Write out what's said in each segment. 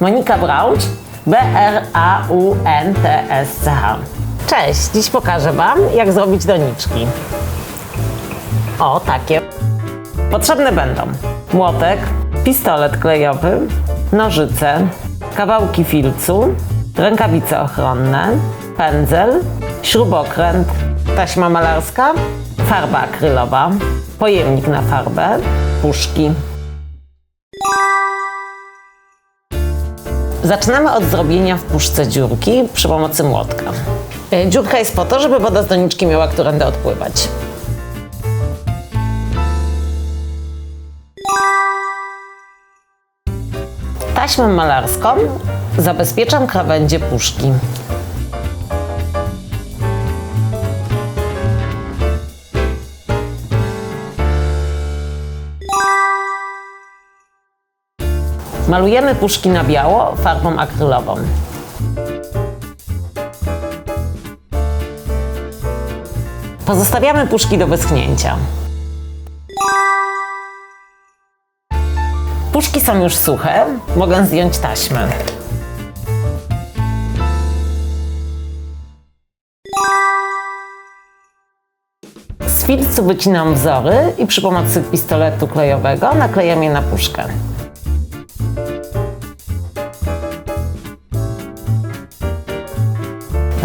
Monika Brauć, B-R-A-U-N-T-S-C-H. Cześć, dziś pokażę Wam, jak zrobić doniczki. O, takie. Potrzebne będą młotek, pistolet klejowy, nożyce, kawałki filcu, rękawice ochronne, pędzel, śrubokręt, taśma malarska, farba akrylowa, pojemnik na farbę, puszki. Zaczynamy od zrobienia w puszce dziurki przy pomocy młotka. E, Dziurka jest po to, żeby woda z doniczki miała którędy odpływać. Taśmą malarską zabezpieczam krawędzie puszki. Malujemy puszki na biało farbą akrylową. Pozostawiamy puszki do wyschnięcia. Puszki są już suche, mogę zdjąć taśmę. Z filcu wycinam wzory i przy pomocy pistoletu klejowego naklejam je na puszkę.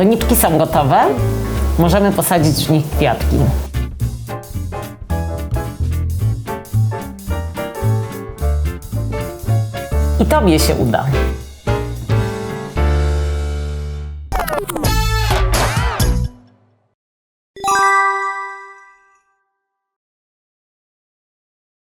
Nipki są gotowe. Możemy posadzić w nich kwiatki. I tobie się uda.